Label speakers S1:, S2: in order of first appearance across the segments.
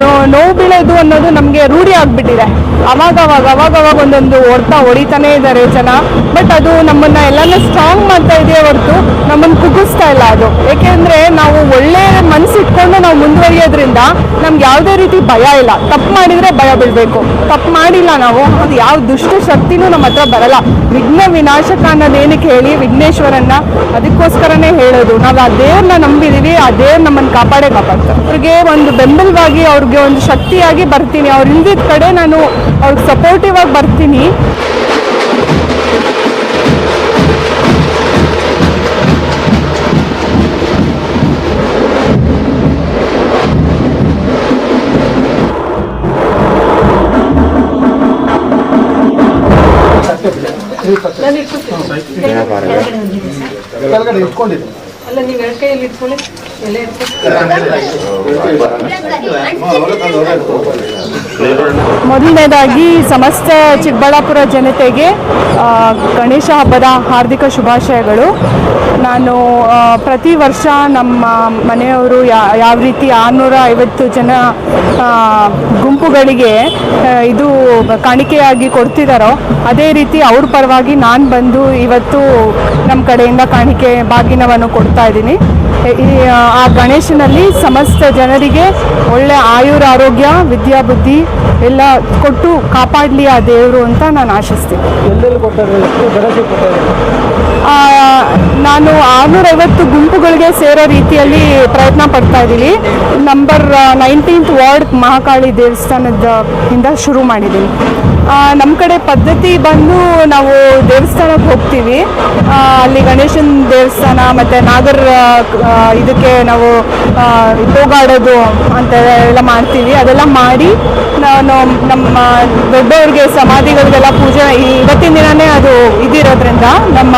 S1: No. ನೋವು ಬೀಳೋದು ಅನ್ನೋದು ನಮಗೆ ರೂಢಿ ಆಗಿಬಿಟ್ಟಿದೆ. ಅವಾಗ ಅವಾಗ ಅವಾಗ ಅವಾಗ ಒಂದೊಂದು ಹೊಡ್ತಾ ಹೊಡಿತಾನೆ ಇದ್ದಾರೆ ಜನ. ಬಟ್ ಅದು ನಮ್ಮನ್ನ ಎಲ್ಲನೂ ಸ್ಟ್ರಾಂಗ್ ಮಾಡ್ತಾ ಇದೆಯೇ ಹೊರತು ನಮ್ಮನ್ನು ಕುಗ್ಗಿಸ್ತಾ ಇಲ್ಲ ಅದು. ಏಕೆಂದ್ರೆ ನಾವು ಒಳ್ಳೆಯ ಮನಸ್ಸು ಇಟ್ಕೊಂಡು ನಾವು ಮುಂದುವರಿಯೋದ್ರಿಂದ ನಮ್ಗೆ ಯಾವುದೇ ರೀತಿ ಭಯ ಇಲ್ಲ. ತಪ್ಪು ಮಾಡಿದ್ರೆ ಭಯ ಬೀಳಬೇಕು. ತಪ್ಪು ಮಾಡಿಲ್ಲ ನಾವು, ಅದು ಯಾವ ದುಷ್ಟ ಶಕ್ತಿನೂ ನಮ್ಮ ಹತ್ರ ಬರಲ್ಲ. ವಿಘ್ನ ವಿನಾಶಕ ಅನ್ನೋದೇನಕ್ಕೆ ಹೇಳಿ ವಿಘ್ನೇಶ್ವರನ್ನ ಅದಕ್ಕೋಸ್ಕರನೇ ಹೇಳೋದು. ನಾವು ಆ ದೇವ್ರನ್ನ ನಂಬಿದೀವಿ, ಆ ದೇವ್ರ ನಮ್ಮನ್ನು ಕಾಪಾಡೇ ಕಾಪಾಡ್ತಾರೆ. ಅವ್ರಿಗೆ ಒಂದು ಬೆಂಬಲವಾಗಿ ಅವ್ರಿಗೆ ಒಂದು ಶಕ್ತಿಯಾಗಿ ಬರ್ತೀನಿ. ಅವ್ರು ಇಲ್ದಿದ್ದ ಕಡೆ ನಾನು ಅವ್ರಿಗೆ ಸಪೋರ್ಟಿವ್ ಆಗಿ ಬರ್ತೀನಿ.
S2: ಇಟ್ಕೊಂಡಿದ್ದೀನಿ ಇಟ್ಕೊಂಡಿದ್ದು.
S3: ಅಲ್ಲ ನೀವು ಎರಡು ಕೈಯಲ್ಲಿ ಇಟ್ಕೊಳ್ಳಿ. ಎಲ್ಲ ಇಟ್ಕೊಳ್ಳಿ
S1: ಮೊದಲನೇದಾಗಿ ಸಮಸ್ತ ಚಿಕ್ಕಬಳ್ಳಾಪುರ ಜನತೆಗೆ ಗಣೇಶ ಹಬ್ಬದ ಹಾರ್ದಿಕ ಶುಭಾಶಯಗಳು. ನಾನು ಪ್ರತಿ ವರ್ಷ ನಮ್ಮ ಮನೆಯವರು ಯಾವ ರೀತಿ ಆರುನೂರ ಐವತ್ತು ಜನ ಗುಂಪುಗಳಿಗೆ ಇದು ಕಾಣಿಕೆಯಾಗಿ ಕೊಡ್ತಿದ್ದಾರೋ ಅದೇ ರೀತಿ ಅವ್ರ ಪರವಾಗಿ ನಾನು ಬಂದು ಇವತ್ತು ನಮ್ಮ ಕಡೆಯಿಂದ ಕಾಣಿಕೆ ಬಾಗಿನವನ್ನು ಕೊಡ್ತಾ ಇದ್ದೀನಿ. ಆ ಗಣೇಶನಲ್ಲಿ ಸಮಸ್ತ ಜನರಿಗೆ ಒಳ್ಳೆ ಆಯುರ ಆರೋಗ್ಯ ವಿದ್ಯಾಬುದ್ಧಿ ಎಲ್ಲ ಕೊಟ್ಟು ಕಾಪಾಡಲಿ ಆ ದೇವರು ಅಂತ ನಾನು ಆಶಿಸ್ತೀನಿ. ನಾನು ಆರುನೂರೈವತ್ತು ಗುಂಪುಗಳಿಗೆ ಸೇರೋ ರೀತಿಯಲ್ಲಿ ಪ್ರಯತ್ನ ಪಡ್ತಾ ಇದ್ದೀನಿ. ನಂಬರ್ ನೈನ್ಟೀನ್ತ್ ವಾರ್ಡ್ ಮಹಾಕಾಳಿ ದೇವಸ್ಥಾನದ ಇಂದ ಶುರು ಮಾಡಿದ್ದೀನಿ. ನಮ್ಮ ಕಡೆ ಪದ್ಧತಿ ಬಂದು ನಾವು ದೇವಸ್ಥಾನಕ್ಕೆ ಹೋಗ್ತೀವಿ. ಅಲ್ಲಿ ಗಣೇಶನ ದೇವಸ್ಥಾನ ಮತ್ತು ನಾಗರ ಇದಕ್ಕೆ ನಾವು ಹೋಗಾಡೋದು ಅಂತ ಎಲ್ಲ ಮಾಡ್ತೀವಿ. ಅದೆಲ್ಲ ಮಾಡಿ ನಾನು ನಮ್ಮ ದೊಡ್ಡವ್ರಿಗೆ, ಸಮಾಧಿಗಳಿಗೆಲ್ಲ ಪೂಜೆ ಇವತ್ತಿನ ದಿನವೇ ಅದು ಇದಿರೋದ್ರಿಂದ, ನಮ್ಮ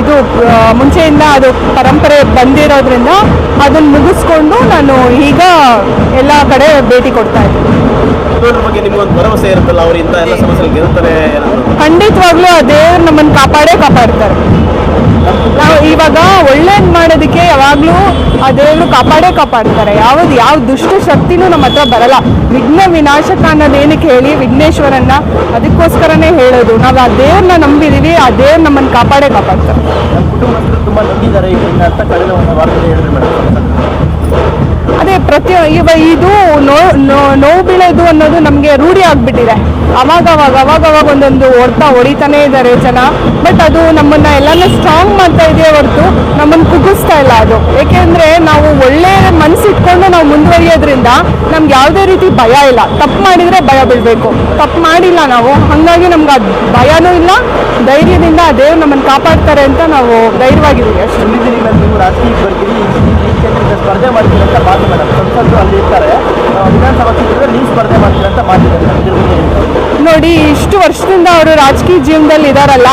S1: ಇದು ಮುಂಚೆಯಿಂದ ಅದು ಪರಂಪರೆ ಬಂದಿರೋದ್ರಿಂದ ಅದನ್ನು ಮುಗಿಸ್ಕೊಂಡು ನಾನು ಈಗ ಎಲ್ಲ ಕಡೆ ಭೇಟಿ ಕೊಡ್ತಾ
S4: ಇದ್ದೀವಿ ಬಗ್ಗೆ ನಿಮ್ಗೊಂದು ಭರವಸೆ ಇರುತ್ತಲ್ಲ ಅವರಿಂದ ಎಲ್ಲ ಸಮಸ್ಯೆ ಗೆಲ್ತಾರೆ ಏನಾದ್ರು?
S1: ಖಂಡಿತವಾಗ್ಲೂ ಆ ದೇವ್ರು ನಮ್ಮನ್ನ ಕಾಪಾಡೇ ಕಾಪಾಡ್ತಾರೆ. ನಾವು ಇವಾಗ ಒಳ್ಳೇದು ಮಾಡೋದಕ್ಕೆ ಯಾವಾಗಲೂ ಆ ದೇವರು ಕಾಪಾಡೇ ಕಾಪಾಡ್ತಾರೆ. ಯಾವ್ದು ಯಾವ ದುಷ್ಟ ಶಕ್ತಿನೂ ನಮ್ಮ ಹತ್ರ ಬರಲ್ಲ. ವಿಘ್ನ ವಿನಾಶಕ ಅನ್ನೋದೇನಕ್ಕೆ ಹೇಳಿ ವಿಘ್ನೇಶ್ವರನ್ನ ಅದಕ್ಕೋಸ್ಕರನೇ ಹೇಳೋದು. ನಾವು ಆ ದೇವ್ರನ್ನ ನಂಬಿದೀವಿ ಆ ದೇವ್ರ ನಮ್ಮನ್ನು ಕಾಪಾಡೇ ಕಾಪಾಡ್ತಾರೆ.
S4: ಕುಟುಂಬಸ್ಥರು ತುಂಬಾ ನಂಬಿದ್ದಾರೆ ಇದರಿಂದ ಅಂತ ಕಳೆದ ಒಂದು ವಾರದಲ್ಲಿ ಹೇಳಿದ್ರು ಮೇಡಮ್.
S1: ಪ್ರತಿ ಇವ ಇದು ನೋ ನೋವು ಬೀಳೋದು ಅನ್ನೋದು ನಮಗೆ ರೂಢಿ ಆಗಿಬಿಟ್ಟಿದೆ. ಅವಾಗ ಅವಾಗ ಅವಾಗ ಅವಾಗ ಒಂದೊಂದು ಹೊಡ್ತಾ ಹೊಡಿತಾನೆ ಇದ್ದಾರೆ ಜನ. ಬಟ್ ಅದು ನಮ್ಮನ್ನು ಎಲ್ಲನೂ ಸ್ಟ್ರಾಂಗ್ ಮಾಡ್ತಾ ಇದೆಯೇ ಹೊರತು ನಮ್ಮನ್ನು ಕುಗ್ಗಿಸ್ತಾ ಇಲ್ಲ ಅದು. ಏಕೆಂದರೆ ನಾವು ಒಳ್ಳೆಯ ಮನಸ್ಸು ಇಟ್ಕೊಂಡು ನಾವು ಮುಂದುವರಿಯೋದ್ರಿಂದ ನಮ್ಗೆ ಯಾವುದೇ ರೀತಿ ಭಯ ಇಲ್ಲ. ತಪ್ಪು ಮಾಡಿದರೆ ಭಯ ಬೀಳಬೇಕು. ತಪ್ಪು ಮಾಡಿಲ್ಲ ನಾವು, ಹಾಗಾಗಿ ನಮ್ಗೆ ಅದು ಭಯನೂ ಇಲ್ಲ. ಧೈರ್ಯದಿಂದ ದೇವ್ರು ನಮ್ಮನ್ನು ಕಾಪಾಡ್ತಾರೆ ಅಂತ ನಾವು ಧೈರ್ಯವಾಗಿದ್ದೀವಿ ಅಷ್ಟೇ.
S4: ಕ್ಷೇತ್ರದಿಂದ ಸ್ಪರ್ಧೆ ಮಾಡ್ತೀನಿ ಅಂತ ಮಾತು ಮೇಡಮ್. ಸಂಸದರು ಅಲ್ಲಿ ಇರ್ತಾರೆ. ವಿಧಾನಸಭಾ ಕ್ಷೇತ್ರದಲ್ಲಿ ನೀವು ಸ್ಪರ್ಧೆ ಮಾಡ್ತೀನಿ ಅಂತ ಮಾತಿದ್ದಾರೆ
S1: ನೋಡಿ, ಇಷ್ಟು ವರ್ಷದಿಂದ ಅವರು ರಾಜಕೀಯ ಜೀವನದಲ್ಲಿ ಇದಾರಲ್ಲ,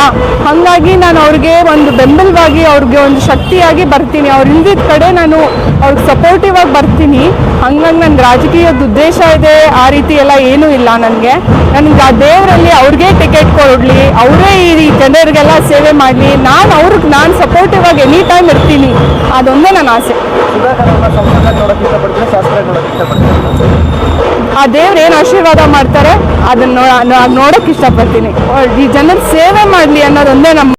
S1: ಹಾಗಾಗಿ ನಾನು ಅವ್ರಿಗೆ ಒಂದು ಬೆಂಬಲವಾಗಿ, ಅವ್ರಿಗೆ ಒಂದು ಶಕ್ತಿಯಾಗಿ ಬರ್ತೀನಿ. ಅವ್ರ ಹಿಂದಿದ ಕಡೆ ನಾನು ಅವ್ರಿಗೆ ಸಪೋರ್ಟಿವ್ ಆಗಿ ಬರ್ತೀನಿ. ಹಂಗಾಗಿ ನನ್ಗೆ ರಾಜಕೀಯದ ಉದ್ದೇಶ ಇದೆ, ಆ ರೀತಿ ಎಲ್ಲ ಏನೂ ಇಲ್ಲ ನನಗೆ. ನನಗೆ ಆ ದೇವರಲ್ಲಿ ಅವ್ರಿಗೆ ಟಿಕೆಟ್ ಕೊಡಲಿ, ಅವರೇ ಈ ಜನರಿಗೆಲ್ಲ ಸೇವೆ ಮಾಡಲಿ, ನಾನು ಅವ್ರಿಗೆ, ನಾನು ಸಪೋರ್ಟಿವ್ ಆಗಿ ಎನಿ ಟೈಮ್ ಇರ್ತೀನಿ. ಅದೊಂದೇ ನನ್ನ ಆಸೆ. ಆ ದೇವ್ರು ಏನು ಆಶೀರ್ವಾದ ಮಾಡ್ತಾರೆ ಅದನ್ನ ನೋಡೋಕೆ ಇಷ್ಟಪಡ್ತೀನಿ. ಈ ಜನರ ಸೇವೆ ಮಾಡಲಿ ಅನ್ನೋದೊಂದೇ ನಮ್ಮ